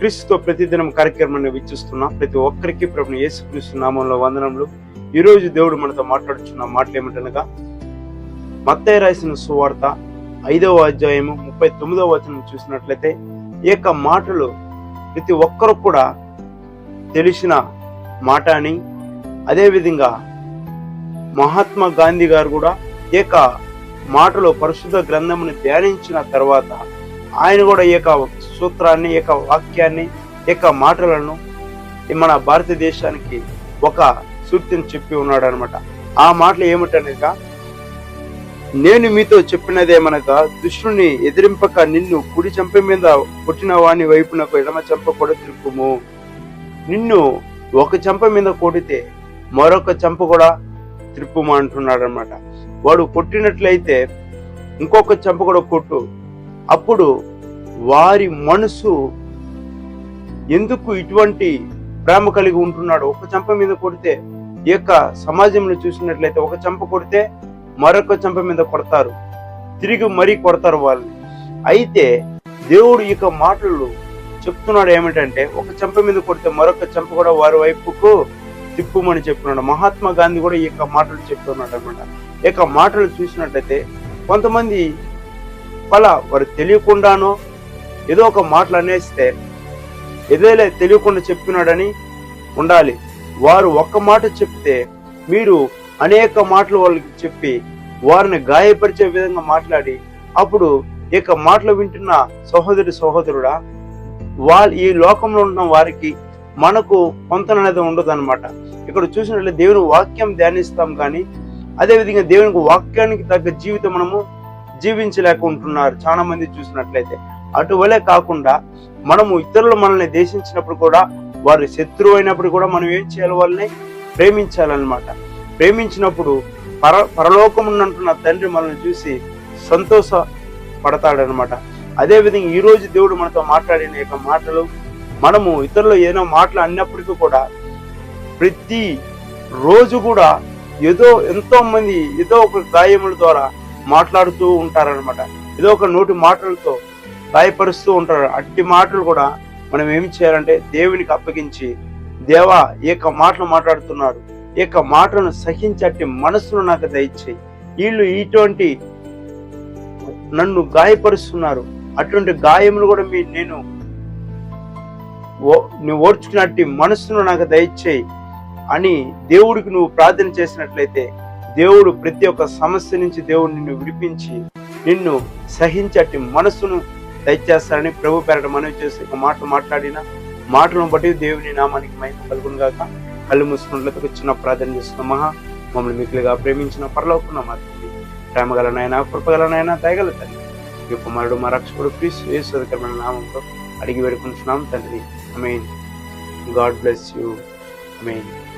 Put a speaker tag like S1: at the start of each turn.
S1: క్రీస్తుతో ప్రతిదినం కార్యక్రమాన్ని వీక్షిస్తున్నా. ప్రతి ఒక్కరికి ప్రభు యేసుక్రీస్తు నామంలో వందనములు. ఈరోజు దేవుడు మనతో మాట్లాడుచున్న మాటలు ఏమిటనగా మత్తయ్య రాసిన సువార్త ఐదవ అధ్యాయము ముప్పై తొమ్మిదవ వచనం చూసినట్లయితే ఈ యొక్క మాటలు ప్రతి ఒక్కరు కూడా తెలిసిన మాట అని అదేవిధంగా మహాత్మా గాంధీ గారు కూడా ఈ యొక్క మాటలు పరిశుద్ధ గ్రంథముని ధ్యానించిన తర్వాత ఆయన కూడా ఈ యొక్క సూత్రాన్ని ఈ యొక్క వాక్యాన్ని ఈ యొక్క మాటలను మన భారతదేశానికి ఒక సూక్తిని చెప్పి ఉన్నాడు అనమాట ఆ మాటలు ఏమిటనగా నేను మీతో చెప్పినదేమనగా దుష్టుని ఎదిరింపక నిన్ను కుడి చెంప మీద కొట్టిన వాని వైపునకు ఎడమ చెంప కూడా తిరుపుము నిన్ను ఒక చెంప మీద కొడితే మరొక చెంప కూడా త్రిప్పుము అంటున్నాడు అనమాట వాడు కొట్టినట్లయితే ఇంకొక చెంప కూడా కొట్టు. అప్పుడు వారి మనసు ఎందుకు ఇటువంటి ప్రేమ కలిగి ఉంటున్నాడు? ఒక చంప మీద కొడితే ఈ యొక్క సమాజంలో చూసినట్లయితే ఒక చంప కొడితే మరొక చంప మీద కొడతారు. తిరిగి మరీ కొడతారు వాళ్ళని. అయితే దేవుడు ఈ మాటలు చెప్తున్నాడు ఏమిటంటే ఒక చంప మీద కొడితే మరొక చంప కూడా వారి వైపుకు తిప్పుమని చెప్తున్నాడు. మహాత్మా గాంధీ కూడా ఈ యొక్క మాటలు చెప్తున్నాడు అనమాట ఈ యొక్క మాటలు చూసినట్లయితే కొంతమంది పలా వారు తెలియకుండానో ఏదో ఒక మాటలు అనేస్తే ఏదైనా తెలియకుండా చెప్పినాడని ఉండాలి. వారు ఒక్క మాట చెప్తే మీరు అనేక మాటలు వాళ్ళకి చెప్పి వారిని గాయపరిచే విధంగా మాట్లాడి అప్పుడు ఇక మాటలు వింటున్న సహోదరి సహోదరుడా వాళ్ళ ఈ లోకంలో ఉన్న వారికి మనకు పొంతన అనేది ఉండదు అనమాట ఇక్కడ చూసినట్లయితే దేవుని వాక్యం ధ్యానిస్తాం కానీ అదేవిధంగా దేవునికి వాక్యానికి తగ్గ జీవితం మనము జీవించలేకుంటున్నారు చాలా మంది చూసినట్లయితే. అటువలే కాకుండా మనము ఇతరులు మనల్ని దేశించినప్పుడు కూడా వారి శత్రువు అయినప్పుడు కూడా మనం ఏం చేయాలి? వాళ్ళని ప్రేమించాలన్నమాట. ప్రేమించినప్పుడు పర పరలోకం ఉన్నంటున్న తండ్రి మనల్ని చూసి సంతోష పడతాడనమాట అదేవిధంగా ఈరోజు దేవుడు మనతో మాట్లాడిన యొక్క మాటలు మనము ఇతరులు ఏదైనా మాటలు అన్నప్పటికీ కూడా ప్రతి రోజు కూడా ఏదో ఎంతో మంది ఏదో ఒక గాయముల ద్వారా మాట్లాడుతూ ఉంటారనమాట ఏదో ఒక నోటి మాటలతో గాయపరుస్తూ ఉంటారు. అట్టి మాటలు కూడా మనం ఏం చేయాలంటే దేవునికి అప్పగించి దేవా ఈ యొక్క మాటలు మాట్లాడుతున్నారు. ఈ యొక్క మాటలను సహించే అట్టి నాకు దయచేయి. వీళ్ళు ఇటువంటి నన్ను గాయపరుస్తున్నారు. అటువంటి గాయములు కూడా మీ నేను ఓ- నువ్వు ఓర్చుకున్నట్టు మనసును నాకు దయచేయి అని దేవుడికి నువ్వు ప్రార్థన చేసినట్లయితే దేవుడు ప్రతి ఒక్క సమస్య నుంచి దేవుడు నిన్ను విడిపించి నిన్ను సహించటి మనసును దయచేస్తారని ప్రభు పేరట మనవి చేసి ఒక మాట మాట్లాడిన మాటలను బట్టి దేవుని నామానికి మహిమ కలుగును గాక. కళ్ళు మూసుకున్నట్లయితే చిన్న ప్రార్థన చేస్తున్న మహా. మమ్మల్ని మిక్కులుగా ప్రేమించిన పరలోకున్న మా తండ్రి. ప్రేమగల నాయన కృపగల నాయన దయగల తండ్రి. ఈ కుమారుడు మా రక్షకుడు ప్లీజ్ యేసుకరమైన నామంతో అడిగి వేడుకుంటున్నాం తండ్రి. మెయిన్ గాడ్ బ్లెస్ యూ. మెయిన్